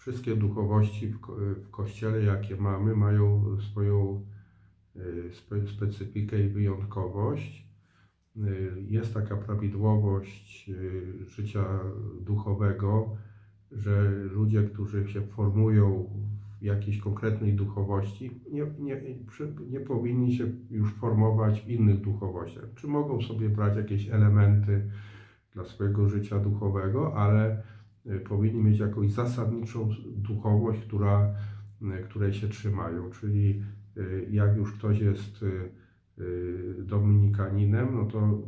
wszystkie duchowości w, w kościele, jakie mamy, mają swoją spe, specyfikę i wyjątkowość. Y, Jest taka prawidłowość y, życia duchowego, że ludzie, którzy się formują w jakiejś konkretnej duchowości, nie, nie, nie powinni się już formować w innych duchowościach. Czy mogą sobie brać jakieś elementy dla swojego życia duchowego, ale powinni mieć jakąś zasadniczą duchowość, która, y, której się trzymają. Czyli y, jak już ktoś jest y, y, dominikaninem, no to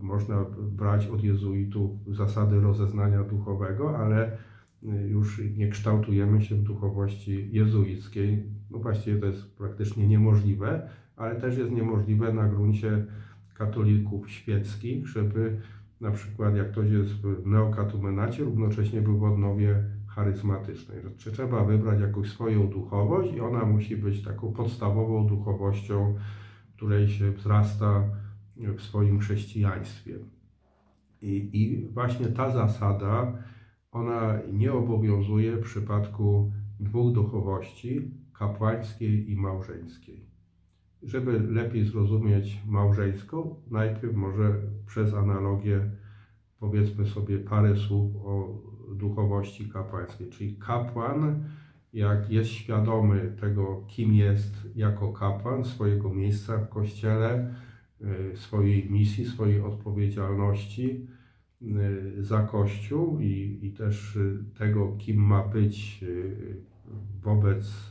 można brać od jezuitów zasady rozeznania duchowego, ale y, już nie kształtujemy się w duchowości jezuickiej. No właściwie to jest praktycznie niemożliwe, ale też jest niemożliwe na gruncie katolików świeckich, żeby na przykład jak ktoś jest w neokatumenacie, równocześnie był w odnowie charyzmatycznej. Trze- trzeba wybrać jakąś swoją duchowość i ona musi być taką podstawową duchowością, której się wzrasta w swoim chrześcijaństwie. I, I właśnie ta zasada, ona nie obowiązuje w przypadku dwóch duchowości, kapłańskiej i małżeńskiej. Żeby lepiej zrozumieć małżeńską, najpierw może przez analogię powiedzmy sobie parę słów o duchowości kapłańskiej. Czyli kapłan, jak jest świadomy tego, kim jest jako kapłan, swojego miejsca w kościele, y, swojej misji, swojej odpowiedzialności y, za Kościół i, i też y, tego, kim ma być wobec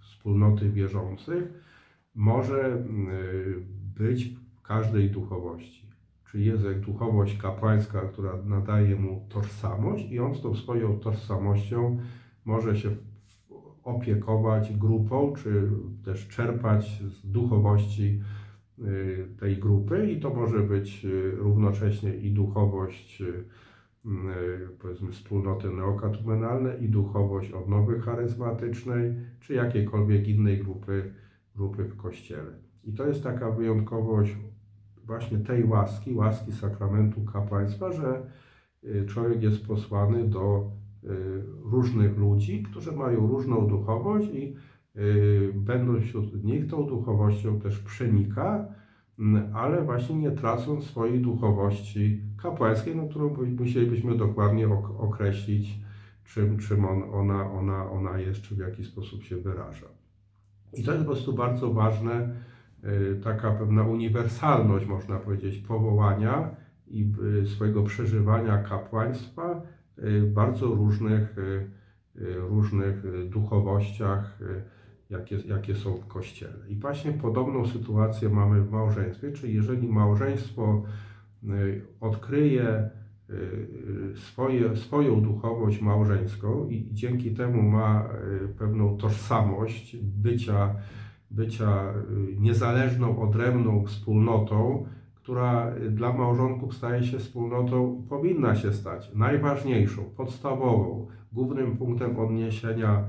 wspólnoty wierzących, może y, być każdej duchowości. Czyli jest duchowość kapłańska, która nadaje mu tożsamość i on z tą swoją tożsamością może się opiekować grupą, czy też czerpać z duchowości y, tej grupy i to może być y, równocześnie i duchowość powiedzmy wspólnoty neokatumenalnej i duchowość odnowy charyzmatycznej, czy jakiejkolwiek innej grupy, grupy w Kościele. I to jest taka wyjątkowość właśnie tej łaski, łaski sakramentu kapłaństwa, że y, człowiek jest posłany do y, różnych ludzi, którzy mają różną duchowość i y, będąc wśród nich tą duchowością też przenika, mm, ale właśnie nie tracąc swojej duchowości kapłańskiej, no, którą by- musielibyśmy dokładnie ok- określić, czym, czym on, ona, ona, ona jest, czy w jaki sposób się wyraża. I to jest po prostu bardzo ważne, y, taka pewna uniwersalność, można powiedzieć, powołania i y, swojego przeżywania kapłaństwa w bardzo różnych, y, y, różnych y, duchowościach, jakie, jakie są w Kościele. I właśnie podobną sytuację mamy w małżeństwie, czyli jeżeli małżeństwo odkryje swoje, swoją duchowość małżeńską i dzięki temu ma y, pewną tożsamość bycia, bycia y, niezależną, odrębną wspólnotą, która y, dla małżonków staje się wspólnotą, powinna się stać najważniejszą, podstawową, głównym punktem odniesienia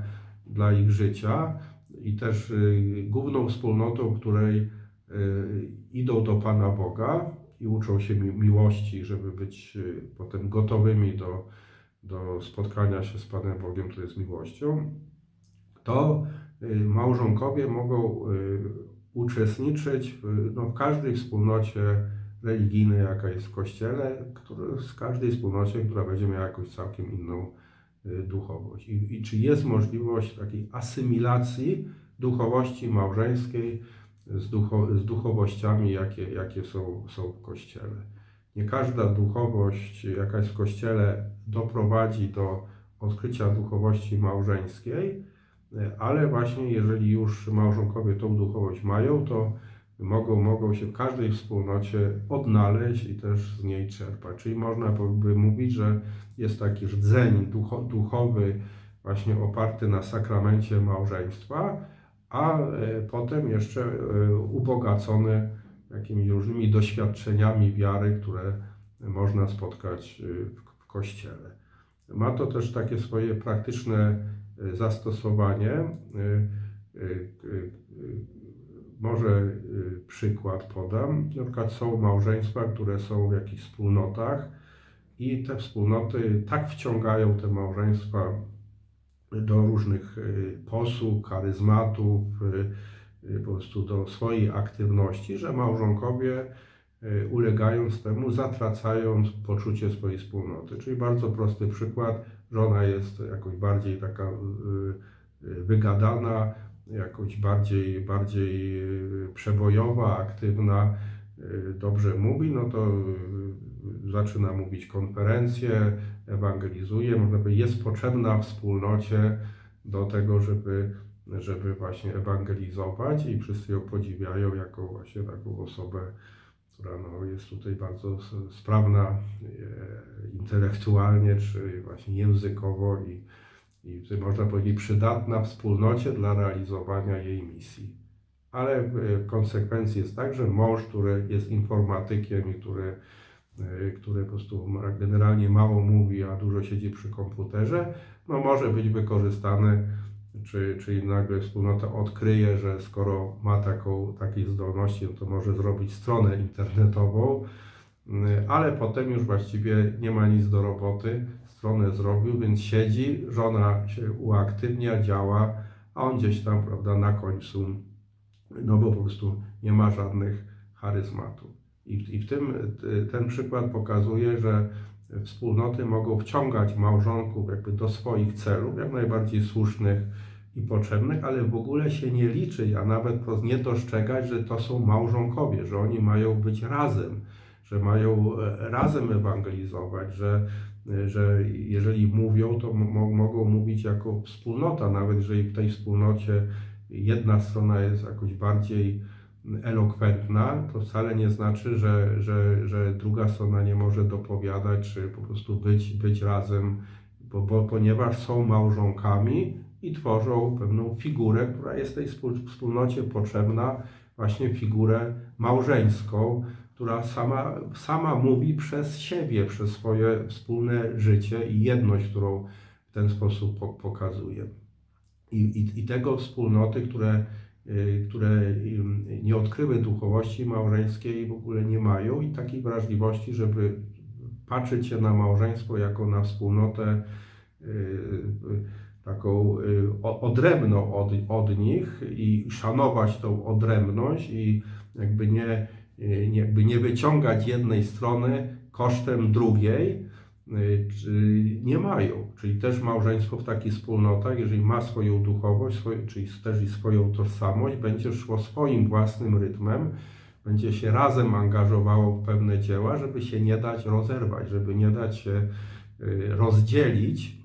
dla ich życia i też y, główną wspólnotą, której y, idą do Pana Boga i uczą się mi- miłości, żeby być y, potem gotowymi do, do spotkania się z Panem Bogiem, który jest miłością, to y, małżonkowie mogą y, uczestniczyć w, no, w każdej wspólnocie religijnej, jaka jest w Kościele, który, z każdej wspólnocie, która będzie miała jakąś całkiem inną duchowość. I, I czy jest możliwość takiej asymilacji duchowości małżeńskiej z, ducho, z duchowościami, jakie, jakie są, są w Kościele? Nie każda duchowość, jaka jest w Kościele, doprowadzi do odkrycia duchowości małżeńskiej, ale właśnie jeżeli już małżonkowie tą duchowość mają, to mogą, mogą się w każdej wspólnocie odnaleźć i też z niej czerpać. Czyli można by mówić, że jest taki rdzeń ducho, duchowy, właśnie oparty na sakramencie małżeństwa, a potem jeszcze e, ubogacony jakimiś różnymi doświadczeniami wiary, które można spotkać e, w, Kościele. Ma to też takie swoje praktyczne e, zastosowanie. Może przykład podam. Na przykład są małżeństwa, które są w jakichś wspólnotach i te wspólnoty tak wciągają te małżeństwa do różnych y, posług, charyzmatów, y, y, po prostu do swojej aktywności, że małżonkowie ulegając temu zatracają poczucie swojej wspólnoty. Czyli bardzo prosty przykład, żona jest jakoś bardziej taka wygadana, jakoś bardziej, bardziej przebojowa, aktywna, dobrze mówi, no to zaczyna mówić konferencje, ewangelizuje, można powiedzieć, jest potrzebna wspólnocie do tego, żeby, żeby właśnie ewangelizować i wszyscy ją podziwiają jako właśnie taką osobę, która no, jest tutaj bardzo sprawna e, intelektualnie czy właśnie językowo i, i można powiedzieć przydatna wspólnocie dla realizowania jej misji. Ale w konsekwencji jest tak, że mąż, który jest informatykiem i który, e, który po prostu generalnie mało mówi, a dużo siedzi przy komputerze, no może być wykorzystany, czy, czyli nagle wspólnota odkryje, że skoro ma taką, takiej zdolności, no to może zrobić stronę internetową, y, ale potem już właściwie nie ma nic do roboty, stronę zrobił, więc siedzi, żona się uaktywnia, działa, a on gdzieś tam, prawda, na końcu, no bo po prostu nie ma żadnych charyzmatów. I, i w tym y, ten przykład pokazuje, że wspólnoty mogą wciągać małżonków jakby do swoich celów, jak najbardziej słusznych i potrzebnych, ale w ogóle się nie liczyć, a nawet nie dostrzegać, że to są małżonkowie, że oni mają być razem, że mają e, razem ewangelizować, że, e, że jeżeli mówią, to mo- mogą mówić jako wspólnota, nawet jeżeli w tej wspólnocie jedna strona jest jakoś bardziej elokwentna, to wcale nie znaczy, że, że, że druga strona nie może dopowiadać, czy po prostu być, być razem, bo, bo, ponieważ są małżonkami i tworzą pewną figurę, która jest tej wspól- wspólnocie potrzebna, właśnie figurę małżeńską, która sama, sama mówi przez siebie, przez swoje wspólne życie i jedność, którą w ten sposób po, pokazuje. I, i, I tego wspólnoty, które które ym, nie odkryły duchowości małżeńskiej, w ogóle nie mają i takiej wrażliwości, żeby patrzeć się na małżeństwo jako na wspólnotę y, y, taką y, odrębną od, od nich i szanować tą odrębność i jakby nie, y, nie- jakby nie wyciągać jednej strony kosztem drugiej, y, nie mają. Czyli też małżeństwo w takich wspólnotach, jeżeli ma swoją duchowość, czyli też i swoją tożsamość, będzie szło swoim własnym rytmem, będzie się razem angażowało w pewne dzieła, żeby się nie dać rozerwać, żeby nie dać się y, rozdzielić.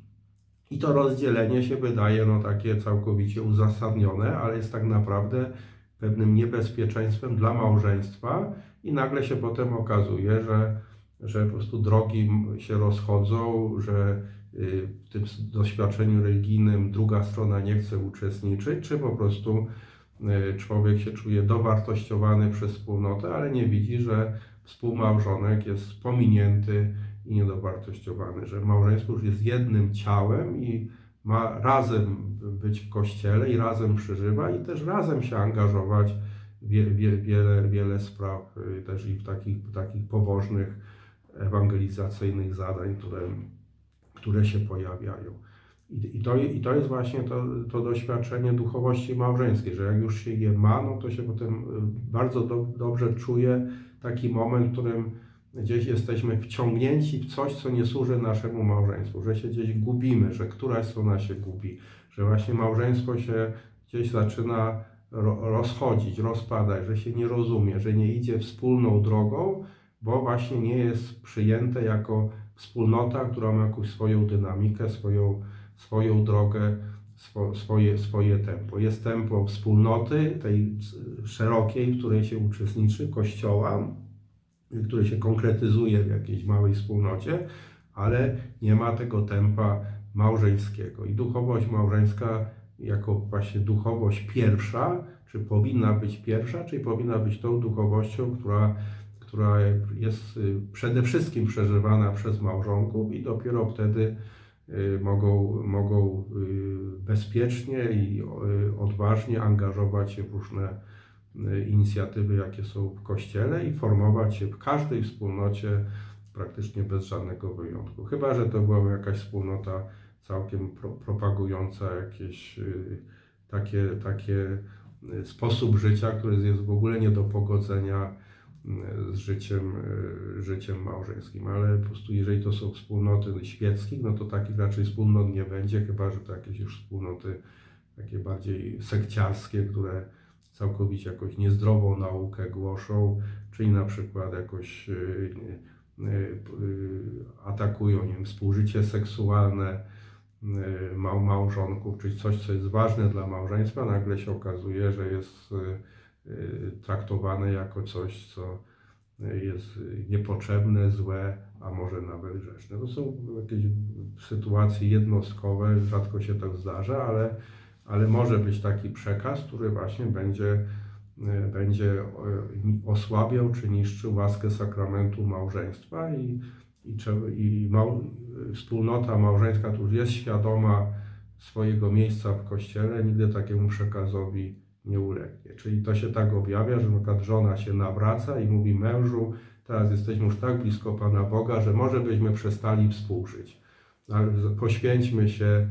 I to rozdzielenie się wydaje no, takie całkowicie uzasadnione, ale jest tak naprawdę pewnym niebezpieczeństwem dla małżeństwa i nagle się potem okazuje, że że po prostu drogi się rozchodzą, że y, w tym doświadczeniu religijnym druga strona nie chce uczestniczyć, czy po prostu y, człowiek się czuje dowartościowany przez wspólnotę, ale nie widzi, że współmałżonek jest pominięty i niedowartościowany, że małżeństwo już jest jednym ciałem i ma razem być w kościele i razem przeżywa i też razem się angażować w wie, wie, wiele, wiele spraw y, też i w takich, takich pobożnych ewangelizacyjnych zadań, które, które się pojawiają. I, i, to, I to jest właśnie to, to doświadczenie duchowości małżeńskiej, że jak już się je ma, no to się potem y, bardzo do, dobrze czuje taki moment, w którym gdzieś jesteśmy wciągnięci w coś, co nie służy naszemu małżeństwu, że się gdzieś gubimy, że któraś strona się gubi, że właśnie małżeństwo się gdzieś zaczyna ro, rozchodzić, rozpadać, że się nie rozumie, że nie idzie wspólną drogą, bo właśnie nie jest przyjęte jako wspólnota, która ma jakąś swoją dynamikę, swoją, swoją drogę, swo, swoje, swoje tempo. Jest tempo wspólnoty, tej szerokiej, w której się uczestniczy, kościoła, który się konkretyzuje w jakiejś małej wspólnocie, ale nie ma tego tempa małżeńskiego. I duchowość małżeńska, jako właśnie duchowość pierwsza, czy powinna być pierwsza, czyli powinna być tą duchowością, która która jest y, przede wszystkim przeżywana przez małżonków i dopiero wtedy y, mogą, mogą y, bezpiecznie i odważnie angażować się w różne inicjatywy, jakie są w Kościele i formować się w każdej wspólnocie praktycznie bez żadnego wyjątku. Chyba, że to była jakaś wspólnota całkiem pro, propagująca jakieś takie, takie sposób życia, który jest w ogóle nie do pogodzenia z życiem, y, życiem małżeńskim, ale po prostu jeżeli to są wspólnoty świeckich, no to takich raczej wspólnot nie będzie, chyba że to jakieś już wspólnoty takie bardziej sekciarskie, które całkowicie jakąś niezdrową naukę głoszą, czyli na przykład jakoś y, y, atakują nie wiem, współżycie seksualne mał, małżonków, czyli coś, co jest ważne dla małżeństwa, nagle się okazuje, że jest traktowane jako coś, co jest niepotrzebne, złe, a może nawet grzeszne. To są jakieś sytuacje jednostkowe, rzadko się tak zdarza, ale, ale może być taki przekaz, który właśnie będzie, e, będzie e, osłabiał czy niszczył łaskę sakramentu małżeństwa i, i, i mał, wspólnota małżeńska, która jest świadoma swojego miejsca w kościele, nigdy takiemu przekazowi nie ulegnie. Czyli to się tak objawia, że przykład żona się nawraca i mówi mężu, teraz jesteśmy już tak blisko Pana Boga, że może byśmy przestali współżyć. Ale poświęćmy się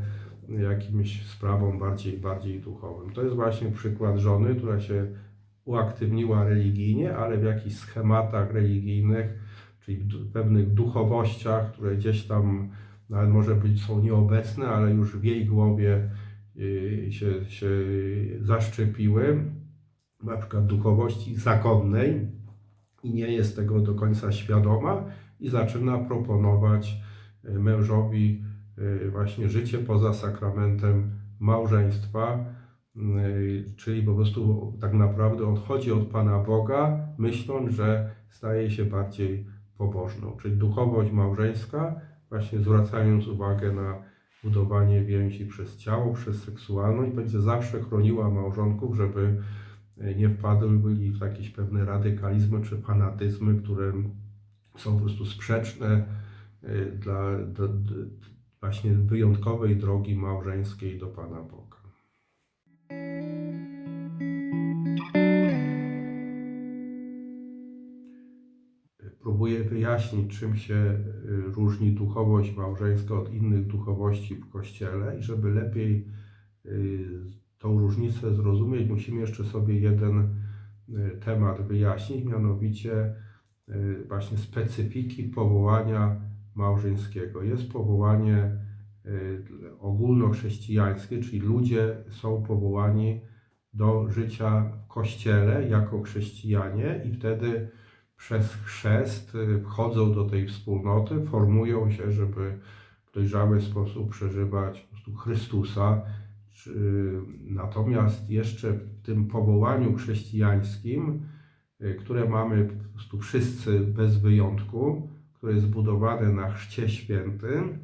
jakimś sprawom bardziej, bardziej duchowym. To jest właśnie przykład żony, która się uaktywniła religijnie, ale w jakichś schematach religijnych, czyli w pewnych duchowościach, które gdzieś tam nawet może być są nieobecne, ale już w jej głowie się, się zaszczepiły, na przykład duchowości zakonnej i nie jest tego do końca świadoma i zaczyna proponować y, mężowi y, właśnie życie poza sakramentem małżeństwa, y, czyli po prostu tak naprawdę odchodzi od Pana Boga, myśląc, że staje się bardziej pobożną. Czyli duchowość małżeńska, właśnie zwracając uwagę na budowanie więzi przez ciało, przez seksualność, będzie zawsze chroniła małżonków, żeby e, nie wpadli w jakieś pewne radykalizmy czy fanatyzmy, które są po prostu sprzeczne e, dla do, do, właśnie wyjątkowej drogi małżeńskiej do Pana Boga. Wyjaśnić, czym się y, różni duchowość małżeńska od innych duchowości w Kościele i żeby lepiej y, tą różnicę zrozumieć, musimy jeszcze sobie jeden y, temat wyjaśnić, mianowicie właśnie specyfiki powołania małżeńskiego. Jest powołanie ogólnochrześcijańskie, czyli ludzie są powołani do życia w Kościele jako chrześcijanie i wtedy przez chrzest y, wchodzą do tej wspólnoty, formują się, żeby w dojrzały sposób przeżywać po prostu Chrystusa. Czy- Natomiast jeszcze w tym powołaniu chrześcijańskim, y, które mamy po prostu wszyscy bez wyjątku, które jest zbudowane na Chrzcie Świętym,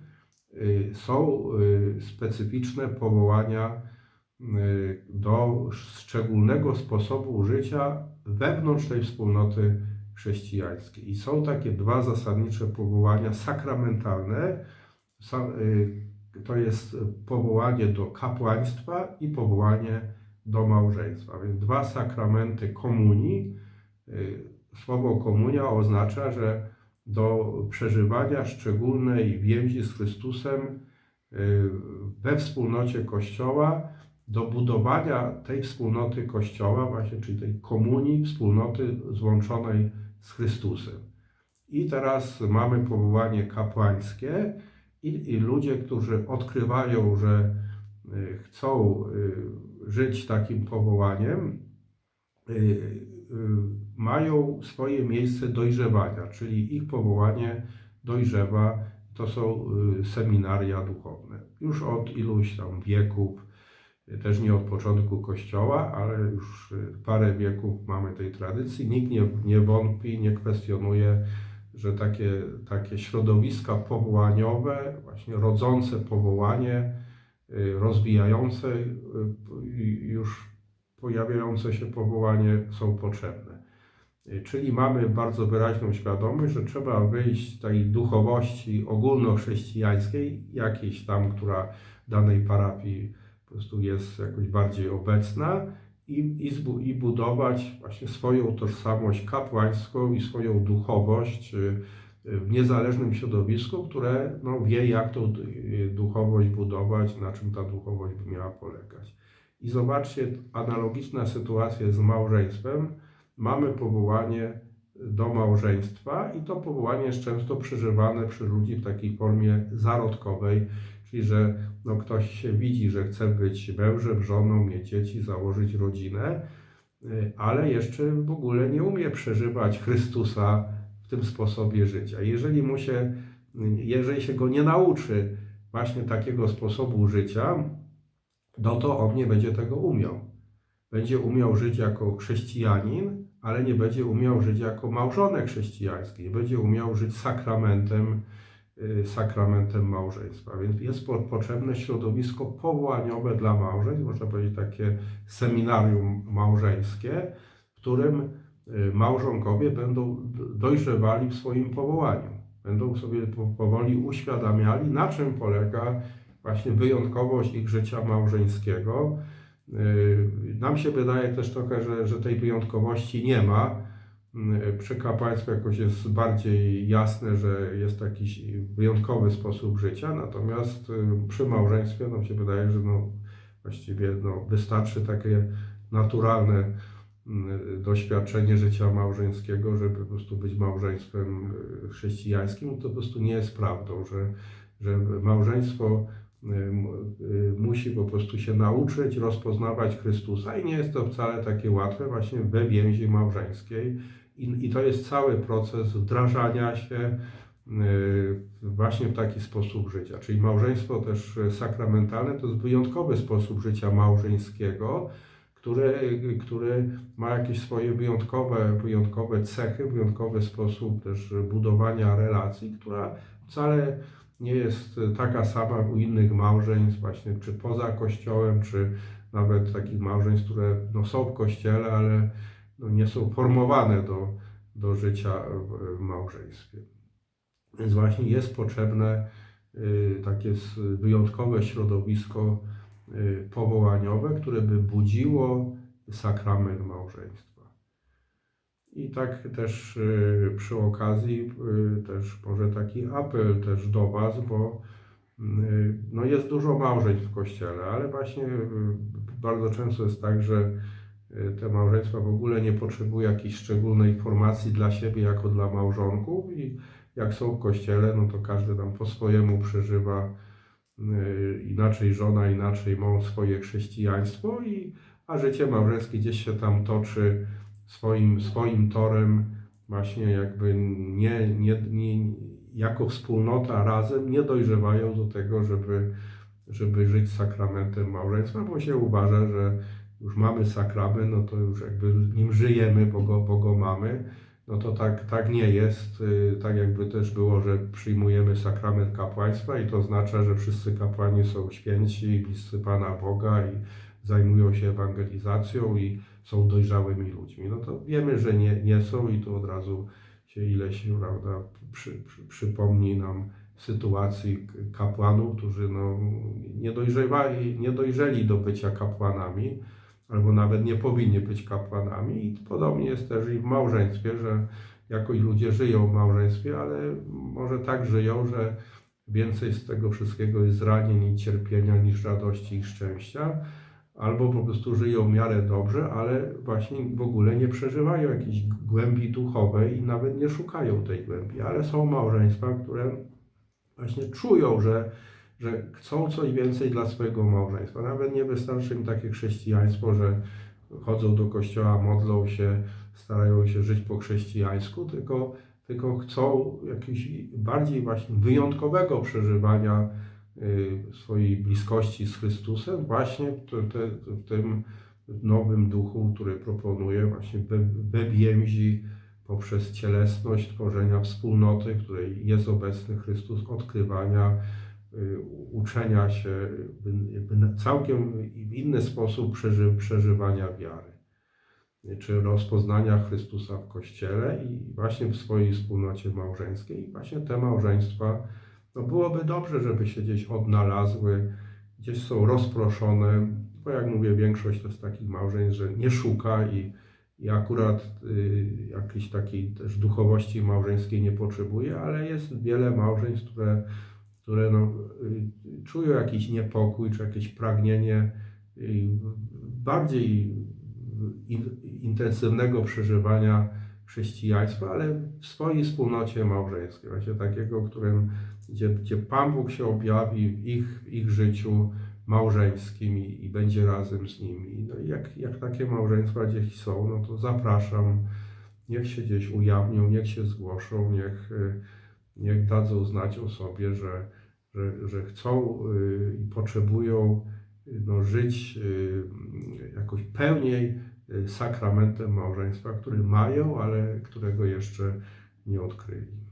y, są y, specyficzne powołania y, do szczególnego sposobu życia wewnątrz tej wspólnoty chrześcijańskiej. I są takie dwa zasadnicze powołania sakramentalne. Sa- y, To jest powołanie do kapłaństwa i powołanie do małżeństwa. Więc dwa sakramenty komunii. Y, Słowo komunia oznacza, że do przeżywania szczególnej więzi z Chrystusem y, we wspólnocie Kościoła, do budowania tej wspólnoty Kościoła, właśnie, czyli tej komunii, wspólnoty złączonej z Chrystusem. I teraz mamy powołanie kapłańskie i, i ludzie, którzy odkrywają, że y, chcą y, żyć takim powołaniem, y, mają swoje miejsce dojrzewania, czyli ich powołanie dojrzewa, to są seminaria duchowne. Już od iluś tam wieków, też nie od początku Kościoła, ale już y, parę wieków mamy tej tradycji. Nikt nie, nie wątpi, nie kwestionuje, że takie, takie środowiska powołaniowe, właśnie rodzące powołanie, y, rozwijające y, już pojawiające się powołanie są potrzebne. Czyli mamy bardzo wyraźną świadomość, że trzeba wyjść z tej duchowości ogólnochrześcijańskiej, jakiejś tam, która danej parafii po prostu jest jakoś bardziej obecna i, i, zbu- i budować właśnie swoją tożsamość kapłańską i swoją duchowość y, w niezależnym środowisku, które no, wie, jak tą y, duchowość budować, na czym ta duchowość by miała polegać. I zobaczcie, analogiczna sytuacja z małżeństwem. Mamy powołanie do małżeństwa i to powołanie jest często przeżywane przez ludzi w takiej formie zarodkowej, czyli że no, ktoś widzi, że chce być mężem, żoną, mieć dzieci, założyć rodzinę, y, ale jeszcze w ogóle nie umie przeżywać Chrystusa w tym sposobie życia. Jeżeli mu się, jeżeli się go nie nauczy właśnie takiego sposobu życia, no to on nie będzie tego umiał. Będzie umiał żyć jako chrześcijanin, ale nie będzie umiał żyć jako małżonek chrześcijański, nie będzie umiał żyć sakramentem, sakramentem małżeństwa. Więc jest po- potrzebne środowisko powołaniowe dla małżeństw, można powiedzieć takie seminarium małżeńskie, w którym y, małżonkowie będą dojrzewali w swoim powołaniu. Będą sobie po- powoli uświadamiali, na czym polega właśnie wyjątkowość ich życia małżeńskiego. Yy, Nam się wydaje też trochę, że, że tej wyjątkowości nie ma. Yy, Przy kapłaństwie jakoś jest bardziej jasne, że jest jakiś wyjątkowy sposób życia, natomiast yy, przy małżeństwie nam się wydaje, że no, właściwie no, wystarczy takie naturalne yy, doświadczenie życia małżeńskiego, żeby po prostu być małżeństwem yy, chrześcijańskim. To po prostu nie jest prawdą, że, że małżeństwo y, y, musi po prostu się nauczyć rozpoznawać Chrystusa i nie jest to wcale takie łatwe właśnie we więzi małżeńskiej i, i to jest cały proces wdrażania się y, właśnie w taki sposób życia. Czyli małżeństwo też sakramentalne to jest wyjątkowy sposób życia małżeńskiego, który, który ma jakieś swoje wyjątkowe, wyjątkowe cechy, wyjątkowy sposób też budowania relacji, która wcale nie jest taka sama u innych małżeństw, właśnie czy poza kościołem, czy nawet takich małżeństw, które no, są w kościele, ale no, nie są formowane do, do życia w, małżeństwie. Więc właśnie jest potrzebne y, takie wyjątkowe środowisko y, powołaniowe, które by budziło sakrament małżeństwa. I tak też y, przy okazji też może taki apel też do Was, bo no jest dużo małżeństw w Kościele, ale właśnie bardzo często jest tak, że te małżeństwa w ogóle nie potrzebują jakiejś szczególnej formacji dla siebie jako dla małżonków i jak są w Kościele, no to każdy tam po swojemu przeżywa y, inaczej żona, inaczej mąż swoje chrześcijaństwo, i, a życie małżeńskie gdzieś się tam toczy swoim, swoim torem, właśnie jakby nie, nie, nie, jako wspólnota razem nie dojrzewają do tego, żeby, żeby żyć sakramentem małżeństwa, bo się uważa, że już mamy sakrament, no to już jakby nim żyjemy, bo go, bo go mamy. No to tak, tak nie jest. Y, Tak jakby też było, że przyjmujemy sakrament kapłaństwa i to oznacza, że wszyscy kapłani są święci, bliscy Pana Boga i zajmują się ewangelizacją i są dojrzałymi ludźmi. No to wiemy, że nie, nie są i tu od razu się ileś prawda, przy, przy, przypomni nam sytuacji kapłanów, którzy no, nie, dojrzewali, nie dojrzeli do bycia kapłanami, albo nawet nie powinni być kapłanami. I podobnie jest też i w małżeństwie, że jakoś ludzie żyją w małżeństwie, ale może tak żyją, że więcej z tego wszystkiego jest zranień i cierpienia niż radości i szczęścia, albo po prostu żyją w miarę dobrze, ale właśnie w ogóle nie przeżywają jakiejś głębi duchowej i nawet nie szukają tej głębi, ale są małżeństwa, które właśnie czują, że, że chcą coś więcej dla swojego małżeństwa. Nawet nie wystarczy im takie chrześcijaństwo, że chodzą do kościoła, modlą się, starają się żyć po chrześcijańsku, tylko, tylko chcą jakiegoś bardziej właśnie wyjątkowego przeżywania y, swojej bliskości z Chrystusem właśnie w, tym nowym duchu, który proponuje właśnie we, więzi poprzez cielesność tworzenia wspólnoty, w której jest obecny Chrystus, odkrywania, uczenia się jakby, całkiem w inny sposób przeży, przeżywania wiary, czy rozpoznania Chrystusa w Kościele i właśnie w swojej wspólnocie małżeńskiej. I właśnie te małżeństwa, no byłoby dobrze, żeby się gdzieś odnalazły, gdzieś są rozproszone, bo jak mówię, większość to jest takich małżeństw, że nie szuka i, i akurat y, jakiejś takiej też duchowości małżeńskiej nie potrzebuje, ale jest wiele małżeństw, które, które no, y, czują jakiś niepokój czy jakieś pragnienie y, bardziej in, intensywnego przeżywania chrześcijaństwa, ale w swojej wspólnocie małżeńskiej, właśnie takiego, którym, gdzie, gdzie Pan Bóg się objawi w ich, w ich życiu małżeńskim i, i będzie razem z nimi. No i jak, jak takie małżeństwa gdzieś są, no to zapraszam, niech się gdzieś ujawnią, niech się zgłoszą, niech, y, niech dadzą znać o sobie, że, że, że chcą y, i potrzebują y, no, żyć y, jakoś pełniej sakramentem małżeństwa, który mają, ale którego jeszcze nie odkryli.